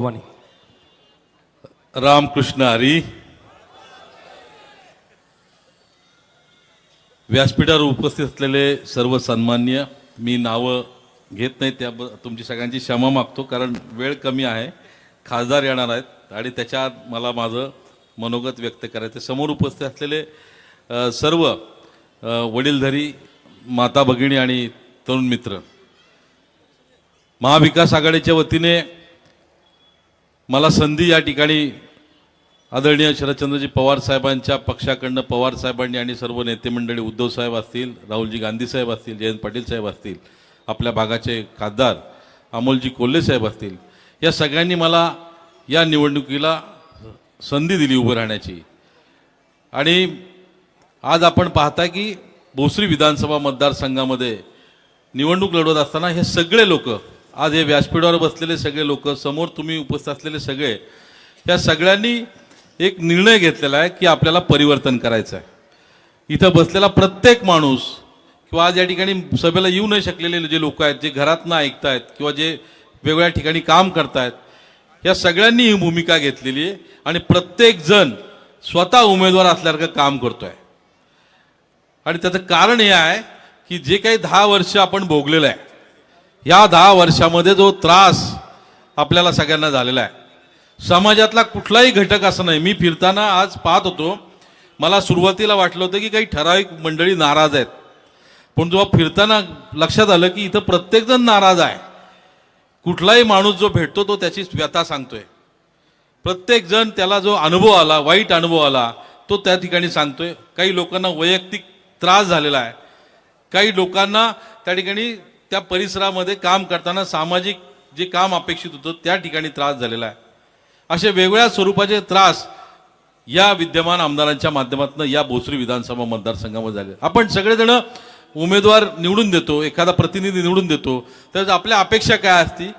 वाणी रामकृष्ण हरी. व्यासपीठावर उपस्थित असलेले सर्व सन्मान्य मी नावं घेत नाही त्या तुमची सगळ्यांची क्षमा मागतो कारण वेळ कमी आहे. खासदार येणार आहेत आणि त्याच्यात मला माझं मनोगत व्यक्त करायचं समोर उपस्थित असलेले सर्व वडीलधरी वडीलधारी माता भगिनी आणि तरुण मित्र. महाविकास आघाडीच्या वतीने मला संधी या ठिकाणी आदरणीय शरदचंद्रजी पवार साहेबांच्या पक्षाकडनं पवार साहेबांनी आणि सर्व नेते मंडळी उद्धव साहेब असतील राहुलजी गांधी साहेब असतील जयंत पाटील साहेब असतील आपल्या भागाचे खासदार अमोलजी कोल्हे साहेब असतील या सगळ्यांनी मला या निवडणुकीला संधी दिली उभं राहण्याची. आणि आज आपण पाहता की भोसरी विधानसभा मतदारसंघामध्ये निवडणूक लढवत असताना हे सगळे लोक आज हे व्यासपीठावर बसलेले सगळे लोक समोर तुम्ही उपस्थित असलेले सगळे या सगळ्यांनी एक निर्णय घेतलेला आहे की आपल्याला परिवर्तन करायचं आहे. इथं बसलेला प्रत्येक माणूस किंवा आज या ठिकाणी सभेला येऊ नाही शकलेले जे लोक आहेत जे घरातनं ऐकतायत किंवा जे वेगवेगळ्या ठिकाणी काम करतायत या सगळ्यांनी ही भूमिका घेतलेली आहे आणि प्रत्येक जण स्वतः उमेदवार असल्यासारखं काम करतोय. आणि त्याचं कारण हे आहे की जे काही दहा वर्ष आपण भोगलेलं आहे या दहा वर्षामध्ये जो त्रास आपल्याला सगळ्यांना झालेला आहे. समाजातला कुठलाही घटक असं नाही. मी फिरताना आज पाहत होतो. मला सुरुवातीला वाटलं होतं की काही ठराविक मंडळी नाराज आहेत. पण जेव्हा फिरताना लक्षात आलं की इथं प्रत्येकजण नाराज आहे. कुठलाही माणूस जो भेटतो तो त्याची व्यथा सांगतोय. प्रत्येकजण त्याला जो अनुभव आला वाईट अनुभव आला तो त्या ठिकाणी सांगतोय. काही लोकांना वैयक्तिक त्रास झालेला आहे. काही लोकांना त्या ठिकाणी त्या परिसरामध्ये काम करताना सामाजिक जे काम अपेक्षित होतं त्या ठिकाणी त्रास झालेला आहे. असे वेगवेगळ्या स्वरूपाचे त्रास या विद्यमान आमदारांच्या माध्यमातून या भोसरी विधानसभा मतदारसंघामध्ये झाले. आपण सगळेजण उमेदवार निवडून देतो एखादा प्रतिनिधी निवडून देतो तर आपल्या अपेक्षा काय असती?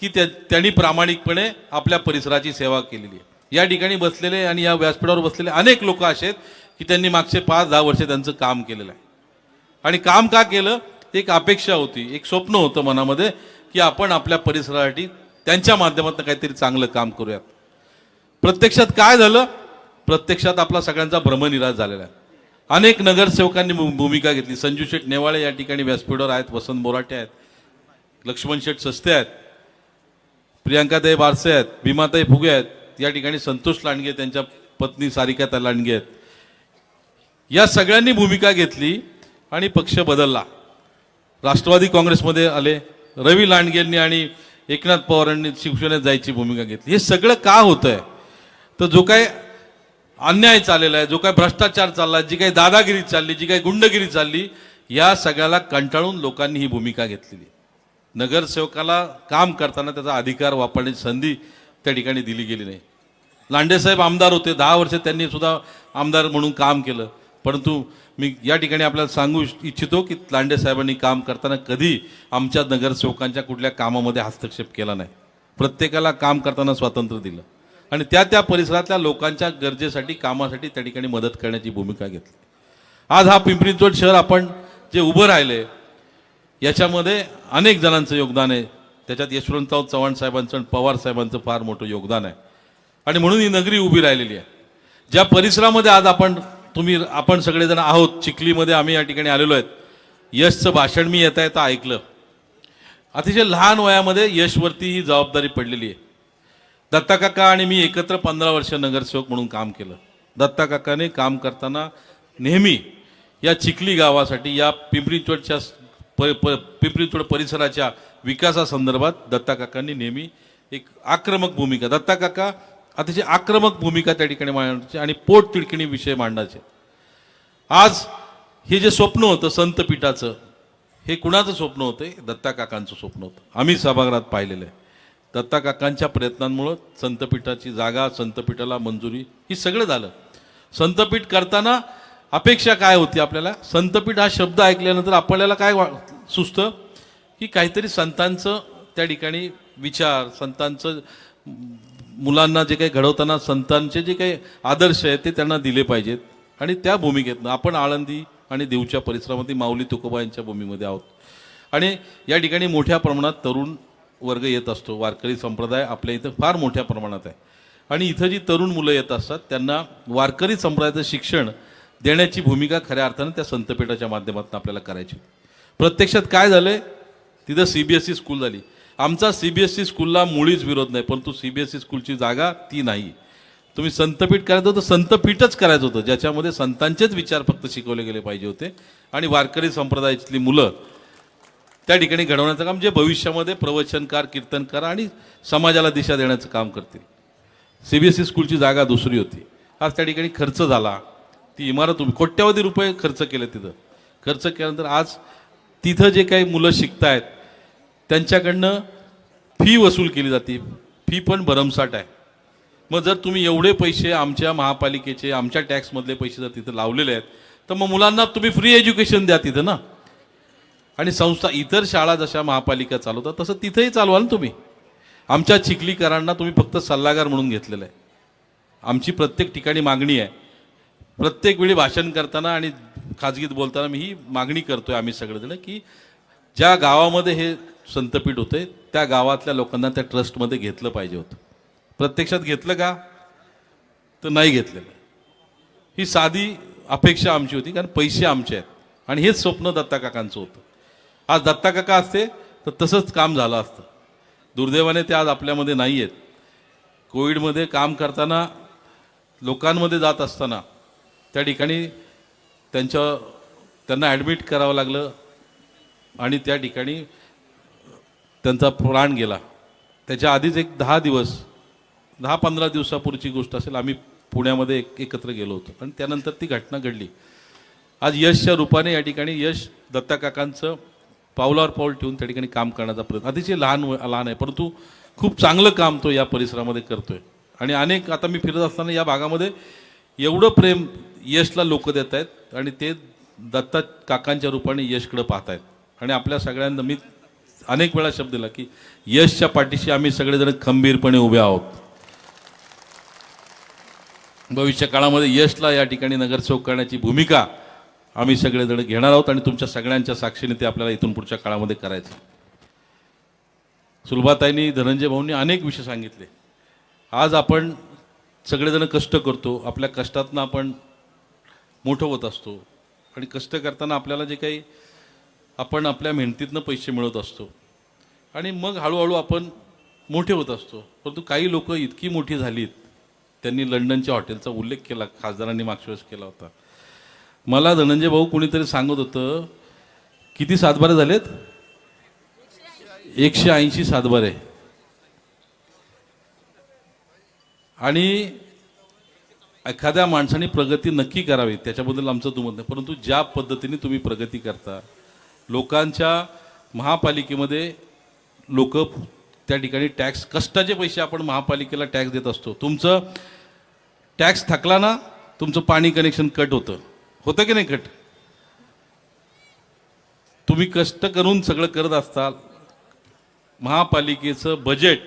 की त्या त्यांनी प्रामाणिकपणे आपल्या परिसराची सेवा केलेली आहे. या ठिकाणी बसलेले आणि या व्यासपीठावर बसलेले अनेक लोक असे आहेत की त्यांनी मागचे पाच दहा वर्ष त्यांचं काम केलेलं आहे. आणि काम का केलं? एक अपेक्षा होती एक स्वप्न होतं मनामध्ये की आपण आपल्या परिसरासाठी त्यांच्या माध्यमातून काहीतरी चांगलं काम करूयात. प्रत्यक्षात काय झालं? प्रत्यक्षात आपला सगळ्यांचा भ्रमनिराश झालेला आहे. अनेक नगरसेवकांनी भूमिका घेतली. संजू शेठ नेवाळे या ठिकाणी व्यासपीठावर आहेत वसंत बोराटे आहेत लक्ष्मण शेठ सस्ते आहेत प्रियांकाताई बारसे आहेत भीमाताई फुगे आहेत. या ठिकाणी संतोष लांडगे त्यांच्या पत्नी सारिकाता लांडगे आहेत. या सगळ्यांनी भूमिका घेतली आणि पक्ष बदलला. राष्ट्रवादी काँग्रेसमध्ये आले रवी लांडगेंनी आणि एकनाथ पवारांनी शिवसेनेत जायची भूमिका घेतली. हे सगळं का होतं आहे तर जो काय अन्याय चाललेला आहे जो काय भ्रष्टाचार चालला जी काही दादागिरी चालली जी काही गुंडगिरी चालली या सगळ्याला कंटाळून लोकांनी ही भूमिका घेतलेली. नगरसेवकाला काम करताना त्याचा अधिकार वापरण्याची संधी त्या ठिकाणी दिली गेली नाही. लांडेसाहेब आमदार होते दहा वर्ष त्यांनी सुद्धा आमदार म्हणून काम केलं. परंतु मी या ठिकाणी आपल्याला सांगू इच्छितो की लांडे साहेबांनी काम करताना कधी आमच्या नगरसेवकांच्या कुठल्या कामामध्ये हस्तक्षेप केला नाही. प्रत्येकाला काम करताना स्वातंत्र्य दिलं. आणि त्या त्या परिसरातल्या लोकांच्या गरजेसाठी कामासाठी त्या ठिकाणी मदत करण्याची भूमिका घेतली. आज हा पिंपरी शहर आपण जे उभं राहिले याच्यामध्ये अनेक जणांचं योगदान आहे. त्याच्यात यशवंतराव चव्हाण साहेबांचं आणि पवार साहेबांचं फार मोठं योगदान आहे. आणि म्हणून ही नगरी उभी राहिलेली आहे. ज्या परिसरामध्ये आज आपण तुम्ही आपण सगळेजण आहोत चिखलीमध्ये आम्ही या ठिकाणी आलेलो आहेत. यशचं भाषण मी येता येता ऐकलं. अतिशय लहान वयामध्ये यशवरती ही जबाबदारी पडलेली आहे. दत्ता काका आणि मी एकत्र पंधरा वर्ष नगरसेवक म्हणून काम केलं. दत्ता काकाने काम करताना नेहमी या चिखली गावासाठी या पिंपरीचोडच्या प प पिंपरी परिसराच्या विकासासंदर्भात दत्ता काकांनी नेहमी एक आक्रमक भूमिका दत्ता काका अतिशय आक्रमक भूमिका त्या ठिकाणी मांडायची आणि पोट तिडकिणी विषय मांडायचे. आज हे जे स्वप्न होतं संतपीठाचं हे कुणाचं स्वप्न होतं? हे दत्ता काकांचं स्वप्न होतं. आम्ही सभागृहात पाहिलेलं आहे. दत्ता काकांच्या प्रयत्नांमुळं संतपीठाची जागा संतपीठाला मंजुरी ही सगळं झालं. संतपीठ करताना अपेक्षा काय होती आपल्याला? संतपीठ हा शब्द ऐकल्यानंतर आपल्याला काय वा सुचतं? की काहीतरी संतांचं त्या ठिकाणी विचार संतांचं मुलांना जे काही घडवताना संतांचे जे काही आदर्श आहेत ते त्यांना दिले पाहिजेत. आणि त्या भूमिकेतनं आपण आळंदी आणि देवच्या परिसरामध्ये माऊली तुकोबा यांच्या भूमीमध्ये आहोत. आणि या ठिकाणी मोठ्या प्रमाणात तरुण वर्ग येत असतो. वारकरी संप्रदाय आपल्या इथं फार मोठ्या प्रमाणात आहे. आणि इथं जी तरुण मुलं येत असतात त्यांना वारकरी संप्रदायाचं शिक्षण देण्याची भूमिका खऱ्या अर्थानं त्या संतपेठाच्या माध्यमातून आपल्याला करायची. प्रत्यक्षात काय झालं आहे तिथं C B S E school झाली. आमचा सी बी एस ई स्कूलला मुळीच विरोध नाही परंतु सी बी एस ई स्कूलची जागा ती नाही. तुम्ही संतपीठ करायचं होतं संतपीठच करायचं होतं ज्याच्यामध्ये संतांचेच विचार फक्त शिकवले गेले पाहिजे होते. आणि वारकरी संप्रदायातली मुलं त्या ठिकाणी घडवण्याचं काम जे भविष्यामध्ये प्रवचनकार कीर्तनकार आणि समाजाला दिशा देण्याचं काम करतील. सी बी एस ई स्कूलची जागा दुसरी होती. आज त्या ठिकाणी खर्च झाला. ती इमारत उभी कोट्यावधी रुपये खर्च केले तिथं. खर्च केल्यानंतर आज तिथं जे काही मुलं शिकतायत त्यांच्याकडनं फी वसूल केली जाते. फी पण भरमसाठ आहे. मग जर तुम्ही एवढे पैसे आमच्या महापालिकेचे आमच्या टॅक्समधले पैसे जर तिथं लावलेले आहेत तर मग मुलांना तुम्ही फ्री एज्युकेशन द्या तिथं ना. आणि संस्था इतर शाळा जशा महापालिका चालवतात तसं तिथंही चालवाल ना तुम्ही. आमच्या चिखलीकरांना तुम्ही फक्त सल्लागार म्हणून घेतलेलं आहे. आमची प्रत्येक ठिकाणी मागणी आहे. प्रत्येक वेळी भाषण करताना आणि खाजगीत बोलताना मी ही मागणी करतोय आम्ही सगळेजण की ज्या गावामध्ये हे संतपीठ होते त्या गावातल्या लोकांना त्या ट्रस्टमध्ये घेतलं पाहिजे होतं. प्रत्यक्षात घेतलं का? तर नाही घेतलेलं. ही साधी अपेक्षा आमची होती कारण पैसे आमचे आहेत. आणि हेच स्वप्न दत्ता काकांचं होतं. आज दत्ता काका असते तर तसंच काम झालं असतं. दुर्दैवाने ते आज आपल्यामध्ये नाही आहेत. कोविडमध्ये काम करताना लोकांमध्ये जात असताना त्या ठिकाणी त्यांच्या त्यांना ॲडमिट करावं लागलं. आणि त्या ठिकाणी त्यांचा प्राण गेला. त्याच्या आधीच एक दहा दिवस दहा पंधरा दिवसापूर्वीची गोष्ट असेल आम्ही पुण्यामध्ये एक एकत्र गेलो होतो. आणि त्यानंतर ती घटना घडली. आज यशच्या रूपाने या ठिकाणी यश दत्ता काकांचं पावलावर पाऊल ठेवून त्या ठिकाणी काम करण्याचा प्रयत्न अतिशय लहान लहान आहे परंतु खूप चांगलं काम तो या परिसरामध्ये करतोय. आणि अनेक आता मी फिरत असताना या भागामध्ये एवढं प्रेम यशला लोक देत आहेत आणि ते दत्ता काकांच्या रूपाने यशकडे पाहत आहेत आणि आपल्या सगळ्यांना मी अनेक वेळा शब्द दिला की यशच्या पाठीशी आम्ही सगळेजण खंबीरपणे उभे आहोत. भविष्य काळामध्ये यशला या ठिकाणी नगरसेवक करण्याची भूमिका आम्ही सगळेजण घेणार आहोत आणि तुमच्या सगळ्यांच्या साक्षीने ते आपल्याला इथून पुढच्या काळामध्ये करायचं. सुलभाताईंनी धनंजय भाऊंनी अनेक विषय सांगितले. आज आपण सगळेजण कष्ट करतो आपल्या कष्टातनं आपण मोठं होत असतो आणि कष्ट करताना आपल्याला जे काही आपण आपल्या मेहनतीतनं पैसे मिळवत असतो. आणि मग हळूहळू आपण मोठे होत असतो. परंतु काही लोक इतकी मोठी झालीत त्यांनी लंडनच्या हॉटेलचा उल्लेख केला खासदारांनी मागच्या वेळेस केला होता. मला धनंजय भाऊ कोणीतरी सांगत होतं किती सातबारे झालेत? एकशे ऐंशी सातबारे. आणि एखाद्या माणसाने प्रगती नक्की करावी त्याच्याबद्दल आमचं तुमत नाही. परंतु ज्या पद्धतीने तुम्ही प्रगती करता लोकांच्या महापालिकेमध्ये लोक त्या ठिकाणी टॅक्स कष्टाचे पैसे आपण महापालिकेला टॅक्स देत असतो. तुमचं टॅक्स थकला ना तुमचं पाणी कनेक्शन कट होतं. होतं की नाही कट? तुम्ही कष्ट करून सगळं करत असताल महापालिकेचं बजेट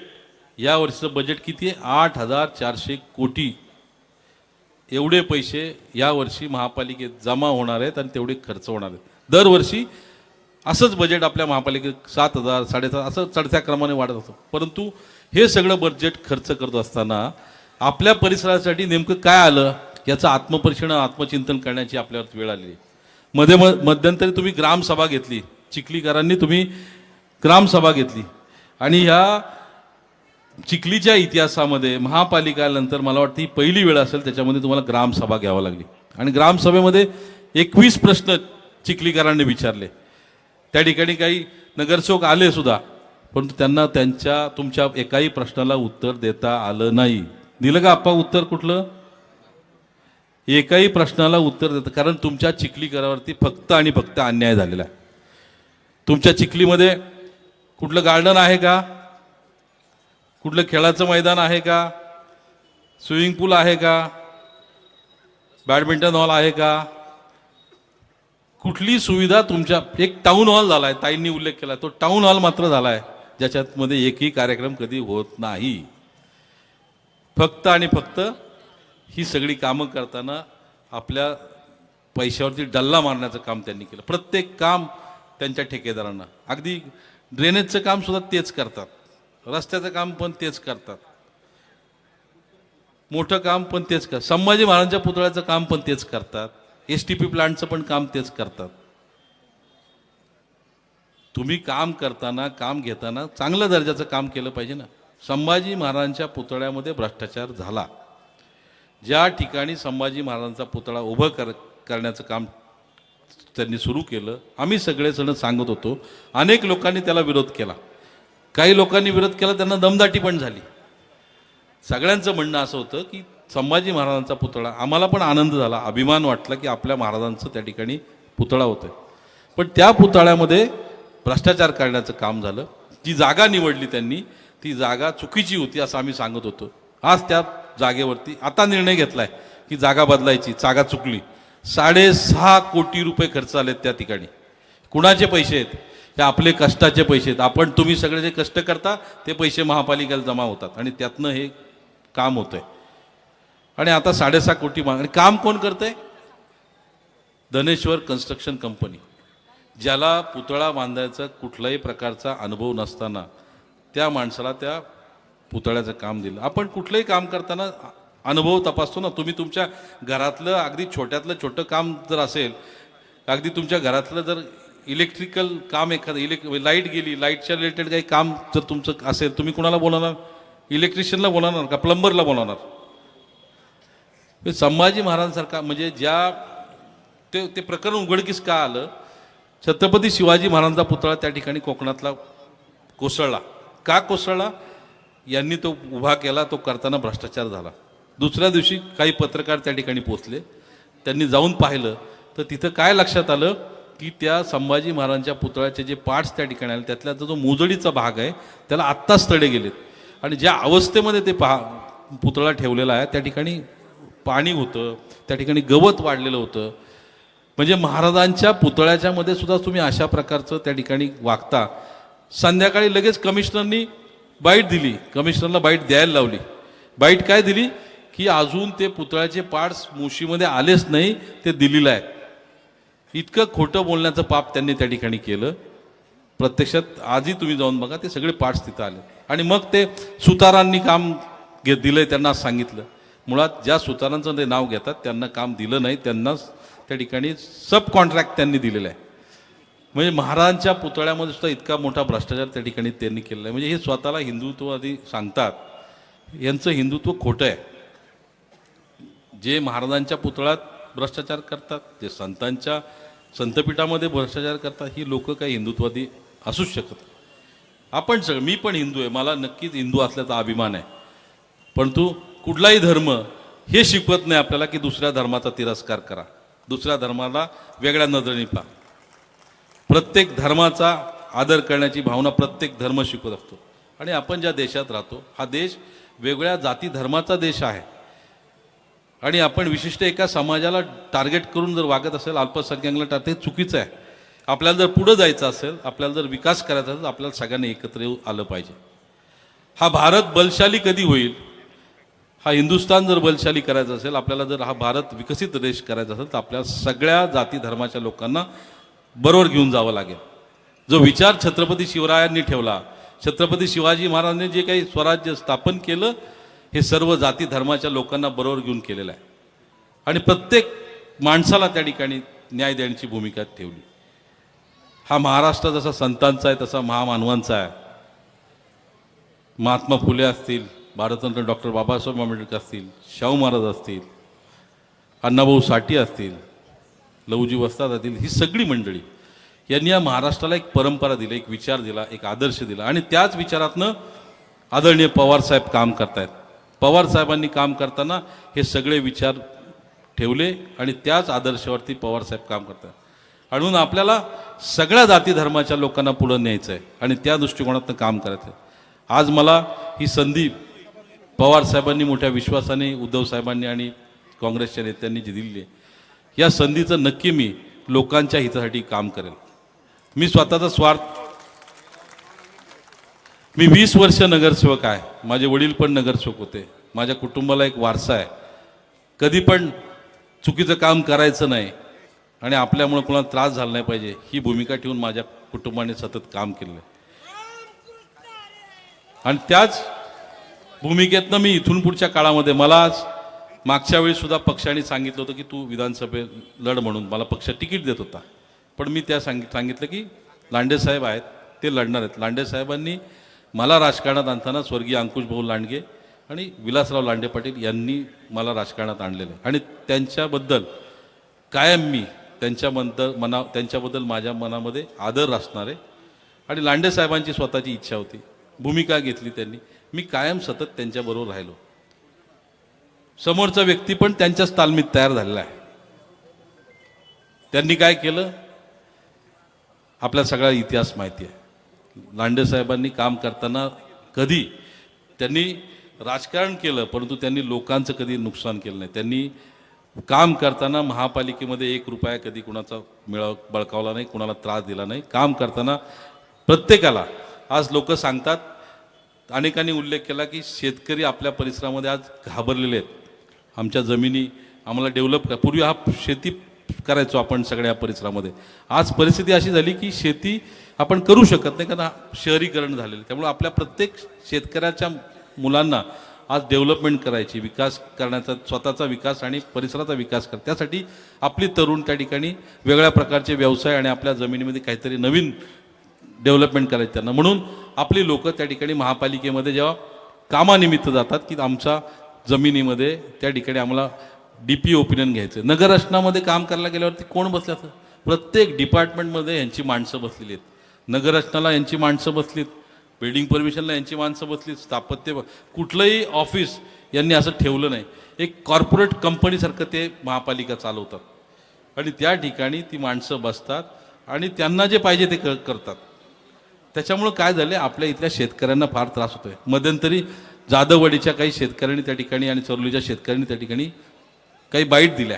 या वर्षीचं बजेट किती आहे? आठ हजार चारशे कोटी. एवढे पैसे यावर्षी महापालिकेत जमा होणार आहेत आणि तेवढे खर्च होणार आहेत. दरवर्षी असंच बजेट आपल्या महापालिकेत सात हजार साडेसात असं चढत्या क्रमाने वाढत असतो. परंतु हे सगळं बजेट खर्च करत असताना आपल्या परिसरासाठी नेमकं काय आलं याचं आत्मपरीक्षण आत्मचिंतन करण्याची आपल्यावर वेळ आली मध्ये मध्यंतरी तुम्ही ग्रामसभा घेतली चिखलीकरांनी तुम्ही ग्रामसभा घेतली. आणि ह्या चिखलीच्या इतिहासामध्ये महापालिकानंतर मला वाटतं ही पहिली वेळ असेल त्याच्यामध्ये तुम्हाला ग्रामसभा घ्यावं लागली. आणि ग्रामसभेमध्ये एकवीस प्रश्न चिखलीकरांनी विचारले. त्या ठिकाणी काही नगरसेवक आले सुद्धा पण त्यांना त्यांच्या तुमच्या एकाही प्रश्नाला उत्तर देता आलं नाही. दिलं का आप्पा उत्तर कुठलं? एकाही प्रश्नाला उत्तर देतं कारण तुमच्या चिखलीकरावरती फक्त आणि फक्त अन्याय झालेला आहे. तुमच्या चिखलीमध्ये कुठलं गार्डन आहे का? कुठलं खेळाचं मैदान आहे का? स्विमिंग पूल आहे का? बॅडमिंटन हॉल आहे का? कुठली सुविधा तुमच्या एक टाऊन हॉल झाला आहे ताईंनी उल्लेख केला तो टाऊन हॉल मात्र झाला आहे ज्याच्यात मध्ये एकही कार्यक्रम कधी होत नाही. फक्त आणि फक्त ही सगळी कामं करताना आपल्या पैशावरती डल्ला मारण्याचं काम त्यांनी केलं. प्रत्येक काम त्यांच्या ठेकेदारांना. अगदी ड्रेनेजचं काम सुद्धा तेच करतात. रस्त्याचं काम पण तेच करतात. मोठं काम पण तेच कर संभाजी महाराजांच्या पुतळ्याचं काम पण तेच करतात. एस टी पी प्लांटचं पण काम तेच करतात. तुम्ही काम करताना काम घेताना चांगल्या दर्जाचं काम केलं पाहिजे ना. संभाजी महाराजांच्या पुतळ्यामध्ये भ्रष्टाचार झाला. ज्या ठिकाणी संभाजी महाराजांचा पुतळा उभं कर करण्याचं काम त्यांनी सुरू केलं आम्ही सगळेजण सांगत होतो अनेक लोकांनी त्याला विरोध केला. काही लोकांनी विरोध केला त्यांना दमदाटी पण झाली. सगळ्यांचं म्हणणं असं होतं की संभाजी महाराजांचा पुतळा. आम्हाला पण आनंद झाला. अभिमान वाटला की आपल्या महाराजांचं त्या ठिकाणी पुतळा होतं पण त्या पुतळ्यामध्ये भ्रष्टाचार करण्याचं काम झालं. जी जागा निवडली त्यांनी ती जागा चुकीची होती असं आम्ही सांगत होतो. आज त्या जागेवरती आता निर्णय घेतलाय की जागा बदलायची जागा चुकली. साडेसहा कोटी रुपये खर्च आलेत त्या ठिकाणी. कुणाचे पैसे आहेत? हे आपले कष्टाचे पैसे आहेत. आपण तुम्ही सगळे जे कष्ट करता ते पैसे महापालिकेला जमा होतात आणि त्यातनं हे काम होतं आहे आणि आता साडेसहा कोटी माग आणि काम कोण करते? Dhaneshwar construction company. ज्याला पुतळा बांधायचा कुठल्याही प्रकारचा अनुभव नसताना त्या माणसाला त्या पुतळ्याचं काम दिलं. आपण कुठलंही काम करताना अनुभव तपासतो ना. तुम्ही तुमच्या घरातलं अगदी छोट्यातलं छोटं काम जर असेल अगदी तुमच्या घरातलं जर इलेक्ट्रिकल काम एखादं इलेक् लाइट गेली लाईटच्या रिलेटेड काही काम जर तुमचं असेल तुम्ही कुणाला बोलवणार? इलेक्ट्रिशियनला बोलवणार का? प्लंबरला बोलवणार? संभाजी महाराजांसारखा म्हणजे ज्या ते ते प्रकरण उघडकीस का आलं छत्रपती शिवाजी महाराजांचा पुतळा त्या ठिकाणी कोकणातला कोसळला. का कोसळला? यांनी तो उभा केला तो करताना भ्रष्टाचार झाला. दुसऱ्या दिवशी काही पत्रकार त्या ठिकाणी पोचले त्यांनी जाऊन पाहिलं. तर तिथं काय लक्षात आलं? की त्या संभाजी महाराजांच्या पुतळ्याचे जे पार्ट्स त्या ठिकाणी आले त्यातला जो मोजडीचा भाग आहे त्याला आत्ताच तडे गेलेत. आणि ज्या अवस्थेमध्ये ते पहा पुतळा ठेवलेला आहे त्या ठिकाणी पाणी होतं त्या ठिकाणी गवत वाढलेलं होतं. म्हणजे महाराजांच्या पुतळ्याच्या मध्ये सुद्धा तुम्ही अशा प्रकारचं त्या ठिकाणी वागता. संध्याकाळी लगेच कमिशनरनी बाईट दिली. कमिशनरला बाईट द्यायला लावली. बाईट काय दिली? की अजून ते पुतळ्याचे पार्ट्स मुशीमध्ये आलेच नाही ते दिलेलं आहे. इतकं खोटं बोलण्याचं पाप त्यांनी त्या ठिकाणी केलं. प्रत्यक्षात आजही तुम्ही जाऊन बघा ते सगळे पार्ट्स तिथं आले. आणि मग ते सुतारांनी काम घे दिलंय त्यांना सांगितलं. मुळात ज्या सुतारांचं ते नाव घेतात त्यांना काम दिलं नाही त्यांनाच त्या ठिकाणी सब कॉन्ट्रॅक्ट त्यांनी दिलेलं आहे. म्हणजे महाराजांच्या पुतळ्यामध्ये सुद्धा इतका मोठा भ्रष्टाचार त्या ठिकाणी त्यांनी केलेला आहे. म्हणजे हे स्वतःला हिंदुत्ववादी सांगतात. यांचं हिंदुत्व खोटं आहे. जे महाराजांच्या पुतळ्यात भ्रष्टाचार करतात जे संतांच्या संतपीठामध्ये भ्रष्टाचार करतात ही लोक काही हिंदुत्ववादी असूच शकत आपण सगळं मी पण हिंदू आहे. मला नक्कीच हिंदू असल्याचा अभिमान आहे. परंतु कुठलाही धर्म हे शिकवत नाही आपल्याला की दुसऱ्या धर्माचा तिरस्कार करा. दुसऱ्या धर्माला वेगळ्या नजरेने पहा. प्रत्येक धर्माचा आदर करण्याची भावना प्रत्येक धर्म शिकवत असतो. आणि आपण ज्या देशात राहतो हा देश वेगळ्या जाती धर्माचा देश आहे. आणि आपण विशिष्ट एका समाजाला टार्गेट करून जर वागत असेल अल्पसंख्याकला टार ते चुकीचं आहे. आपल्याला जर पुढं जायचं असेल आपल्याला जर विकास करायचा असेल तर आपल्याला सगळ्यांनी एकत्र येऊ आलं पाहिजे. हा भारत बलशाली कधी होईल? हा हिंदुस्थान जर बलशाली करायचा असेल आपल्याला जर हा भारत विकसित देश करायचा असेल तर आपल्या सगळ्या जाती धर्माच्या लोकांना बरोबर घेऊन जावं लागेल. जो विचार छत्रपती शिवरायांनी ठेवला छत्रपती शिवाजी महाराजांनी जे काही स्वराज्य स्थापन केलं हे सर्व जाती धर्माच्या लोकांना बरोबर घेऊन केलेलं आहे. आणि प्रत्येक माणसाला त्या ठिकाणी न्याय देण्याची भूमिका ठेवली. हा महाराष्ट्र जसा संतांचा आहे तसा महामानवांचा आहे. महात्मा फुले असतील भारतरत्न डॉक्टर बाबासाहेब आंबेडकर असतील शाहू महाराज असतील अण्णाभाऊ साठे असतील लवजी वस्ताद असतील ही सगळी मंडळी यांनी या महाराष्ट्राला एक परंपरा दिली एक विचार दिला एक आदर्श दिला. आणि त्याच विचारातनं आदरणीय पवारसाहेब काम करतायत. पवारसाहेबांनी काम करताना हे सगळे विचार ठेवले आणि त्याच आदर्शावरती पवारसाहेब काम करतात. आणि म्हणून आपल्याला सगळ्या जाती धर्माच्या लोकांना पुढं न्यायचं आहे आणि त्या दृष्टिकोनातनं काम करायचं आहे आज मला ही संधी पवार साहेबांनी मोठ्या विश्वासाने उद्धव साहेबांनी आणि काँग्रेसच्या नेत्यांनी जी दिली आहे या संधीचं नक्की मी लोकांच्या हितासाठी काम करेल मी स्वतःचा स्वार्थ मी वीस वर्ष नगरसेवक आहे. माझे वडील पण नगरसेवक होते. माझ्या कुटुंबाला एक वारसा आहे. कधी पण चुकीचं काम करायचं नाही आणि आपल्यामुळे कोणाला त्रास झाला नाही पाहिजे ही भूमिका ठेवून माझ्या कुटुंबाने सतत काम केलं आणि त्याच भूमिकेतनं मी इथून पुढच्या काळामध्ये मला मागच्या वेळी सुद्धा पक्षाने सांगितलं होतं की तू विधानसभेत लढ म्हणून मला पक्ष तिकीट देत होता. पण मी त्या सांगित सांगितलं की लांडेसाहेब आहेत ते लढणार आहेत. लांडे साहेबांनी मला राजकारणात आणताना स्वर्गीय अंकुश भाऊ लांडगे आणि विलासराव लांडे पाटील यांनी मला राजकारणात आणलेलं. आहे आणि त्यांच्याबद्दल कायम मी त्यांच्याबद्दल मना त्यांच्याबद्दल माझ्या मनामध्ये आदर असणार. आहे आणि लांडे साहेबांची स्वतःची इच्छा होती. भूमिका घेतली त्यांनी. मी कायम सतत त्यांच्याबरोबर राहिलो. समोरचा व्यक्ती पण त्यांच्याच तालमीत तयार झालेला आहे. त्यांनी काय केलं? आपल्या सगळा इतिहास माहिती आहे. लांडे साहेबांनी काम करताना कधी त्यांनी राजकारण केलं परंतु त्यांनी लोकांचं कधी नुकसान केलं नाही. त्यांनी काम करताना महापालिकेमध्ये एक रुपया कधी कुणाचा मिळव बळकावला नाही कुणाला त्रास दिला नाही. काम करताना प्रत्येकाला आज लोक सांगतात अनेकांनी उल्लेख केला की शेतकरी आपल्या परिसरामध्ये आज घाबरलेले आहेत. आमच्या जमिनी आम्हाला डेव्हलप करा पूर्वी हा शेती करायचो आपण सगळ्या परिसरामध्ये. आज परिस्थिती अशी झाली की शेती आपण करू शकत नाही कारण हा शहरीकरण झालेलं त्यामुळे आपल्या प्रत्येक शेतकऱ्याच्या मुलांना आज डेव्हलपमेंट करायची विकास करण्याचा स्वतःचा विकास आणि परिसराचा विकास कर त्यासाठी आपली तरुण त्या ठिकाणी वेगळ्या प्रकारचे व्यवसाय आणि आपल्या जमिनीमध्ये काहीतरी नवीन डेव्हलपमेंट करायची त्यांना. म्हणून आपली लोक त्या ठिकाणी महापालिकेमध्ये जेव्हा कामानिमित्त जातात की आमच्या जमिनीमध्ये त्या ठिकाणी आम्हाला डी पी ओपिनियन घ्यायचं नगररचनामध्ये काम करायला गेल्यावरती कोण बसल्या असतं प्रत्येक डिपार्टमेंटमध्ये यांची माणसं बसलेली आहेत. नगररचनाला यांची माणसं बसलीत बिल्डिंग परमिशनला यांची माणसं बसलीत स्थापत्य कुठलंही ऑफिस यांनी असं ठेवलं नाही. एक कॉर्पोरेट कंपनीसारखं ते महापालिका चालवतात. आणि त्या ठिकाणी ती माणसं बसतात आणि त्यांना जे पाहिजे ते क करतात. त्याच्यामुळं काय झालं आपल्या इथल्या शेतकऱ्यांना फार त्रास होतोय. मध्यंतरी जाधववाडीच्या काही शेतकऱ्यांनी त्या ठिकाणी आणि चोरलीच्या शेतकऱ्यांनी त्या ठिकाणी काही बाईट दिल्या.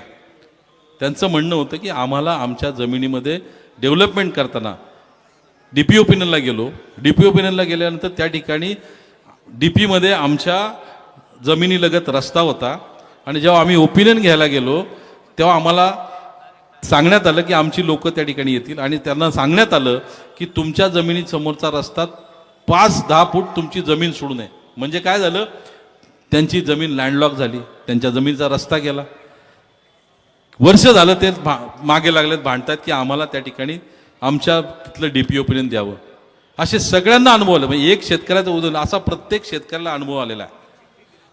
त्यांचं म्हणणं होतं की आम्हाला आमच्या जमिनीमध्ये डेव्हलपमेंट करताना डी पी ओपिनियनला गेलो. डी पी ओपिनियनला गेल्यानंतर त्या ठिकाणी डी पीमध्ये आमच्या जमिनीलगत रस्ता होता. आणि जेव्हा आम्ही ओपिनियन घ्यायला गेलो तेव्हा आम्हाला सांगण्यात आलं की आमची लोक त्या ठिकाणी येतील आणि त्यांना सांगण्यात आलं की तुमच्या जमिनीसमोरचा रस्ता पाच दहा फूट तुमची जमीन सोडू नये. म्हणजे काय झालं? त्यांची जमीन लँडलॉक झाली. त्यांच्या जमिनीचा रस्ता गेला. वर्ष झालं ते भा मागे लागलेत भांडतात की आम्हाला त्या ठिकाणी आमच्या तिथलं डी पी ओपिनियन द्यावं. असे सगळ्यांना अनुभव आले. म्हणजे एक शेतकऱ्याचं उदाहरण असा प्रत्येक शेतकऱ्याला अनुभव आलेला आहे.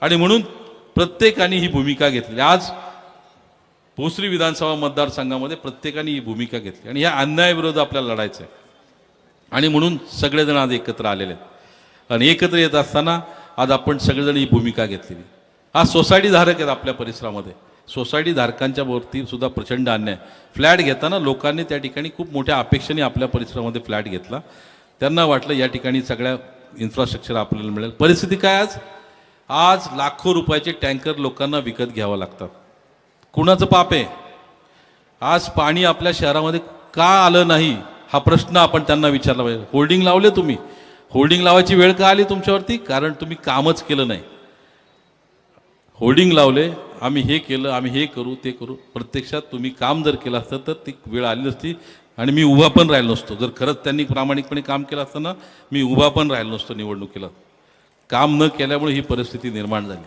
आणि म्हणून प्रत्येकाने ही भूमिका घेतली आज भोसरी विधानसभा मतदारसंघामध्ये प्रत्येकाने ही भूमिका घेतली आणि या अन्यायाविरोधात आपल्याला लढायचं आहे आणि म्हणून सगळेजण आज एकत्र आलेले आहेत. आणि एकत्र येत असताना आज आपण सगळेजण ही भूमिका घेतलेली. आज सोसायटी धारक आहेत आपल्या परिसरामध्ये. सोसायटी धारकांच्या वरती सुद्धा प्रचंड अन्याय. फ्लॅट घेताना लोकांनी त्या ठिकाणी खूप मोठ्या अपेक्षेने आपल्या परिसरामध्ये फ्लॅट घेतला. त्यांना वाटलं या ठिकाणी सगळ्या इन्फ्रास्ट्रक्चर आपल्याला मिळेल. परिस्थिती काय आज? आज लाखो रुपयाचे टँकर लोकांना विकत घ्यावं लागतात. कुणाचं पाप आहे? आज पाणी आपल्या शहरामध्ये का आलं नाही? हा प्रश्न आपण त्यांना विचारला पाहिजे. होल्डिंग लावले तुम्ही. होल्डिंग लावायची वेळ का आली तुमच्यावरती? कारण तुम्ही कामच केलं नाही. होल्डिंग लावले आम्ही हे केलं आम्ही हे करू ते करू. प्रत्यक्षात तुम्ही काम जर केलं असतं तर ती वेळ आली नसती आणि मी उभा पण राहिलो नसतो. जर खरंच त्यांनी प्रामाणिकपणे काम केलं असतं ना मी उभा पण राहिलो नसतो निवडणुकीला. काम न केल्यामुळे ही परिस्थिती निर्माण झाली.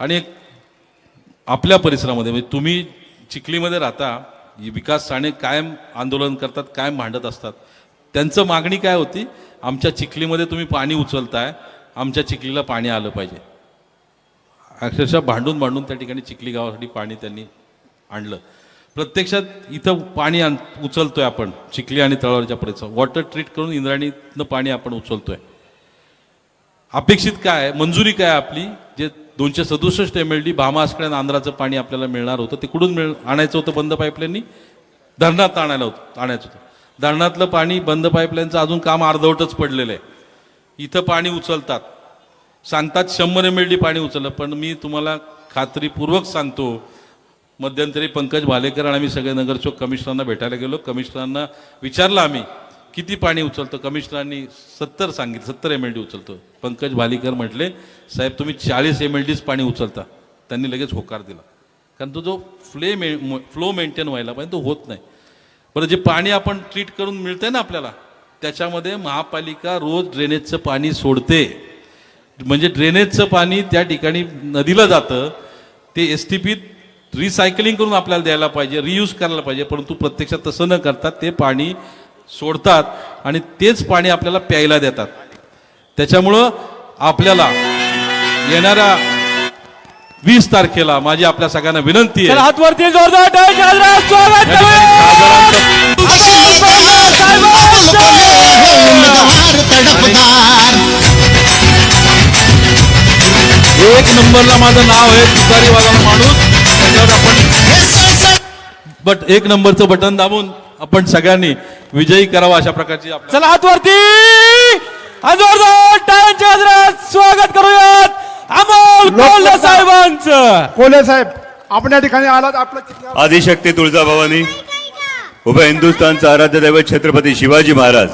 आणि एक आपल्या परिसरामध्ये म्हणजे तुम्ही चिखलीमध्ये राहता विकास साने कायम आंदोलन करतात कायम भांडत असतात. त्यांचं मागणी काय होती? आमच्या चिखलीमध्ये तुम्ही पाणी उचलताय आमच्या चिखलीला पाणी आलं पाहिजे. अक्षरशः भांडून भांडून त्या ठिकाणी चिखली गावासाठी पाणी त्यांनी आणलं. प्रत्यक्षात इथं पाणी आण उचलतोय आपण चिखली आणि तळावरच्या परिसर वॉटर ट्रीट करून इंद्राणीतनं पाणी आपण उचलतोय. अपेक्षित काय आहे? मंजुरी काय आपली? जे दोनशे सदुसष्ट M L D Bhama Askhed आंध्राचं पाणी आपल्याला मिळणार होतं. ते कुठून मिळ आणायचं होतं बंद पाईपलाईननी? धरणात आणायला होतं आणायचं होतं. धरणातलं पाणी बंद पाईपलाईनचं अजून काम अर्धवटच पडलेलं आहे. इथं पाणी उचलतात. सांगतात शंभर एम एल डी पाणी उचललं पण मी तुम्हाला खात्रीपूर्वक सांगतो मध्यंतरी पंकज भालेकर आणि आम्ही सगळे नगरसेवक कमिशनरना भेटायला गेलो. कमिशनरना विचारलं आम्ही किती पाणी उचलतं? कमिशनरांनी सत्तर सांगितलं सत्तर एम एल डी उचलतो. पंकज भालीकर म्हटले साहेब तुम्ही चाळीस एम एल डीच पाणी उचलता. त्यांनी लगेच होकार दिला. कारण तो जो फ्ले मे फ्लो मेंटेन व्हायला पाहिजे तो होत नाही. बरं जे पाणी आपण ट्रीट करून मिळतंय ना आपल्याला त्याच्यामध्ये महापालिका रोज ड्रेनेजचं पाणी सोडते. म्हणजे ड्रेनेजचं पाणी त्या ठिकाणी नदीला जातं ते एस टी पीत रिसायकलिंग करून आपल्याला द्यायला पाहिजे रियूज करायला पाहिजे परंतु प्रत्यक्षात तसं न करता ते पाणी सोडतात आणि तेच पाणी आपल्याला प्यायला देतात. त्याच्यामुळं आपल्याला येणाऱ्या वीस तारखेला माझी आपल्या सगळ्यांना विनंती आहे. हात वरती जोरदार. एक नंबरला माझं नाव आहे तुतारीवाला माणूस. त्याच्यावर आपण बट एक नंबरचं बटन दाबून आपण सगळ्यांनी विजयी करावा अशा प्रकारची चला हात वरती आणि जोरदार टाळ्यांच्या गजरात स्वागत करूयात अमोल कोल्हे साहेबांचं. कोल्हे साहेब आपण या ठिकाणी आलात आपलं किती आदिशक्ती तुळजाभवानी उभय हिंदुस्थानचा आराध्य दैवत छत्रपती शिवाजी महाराज.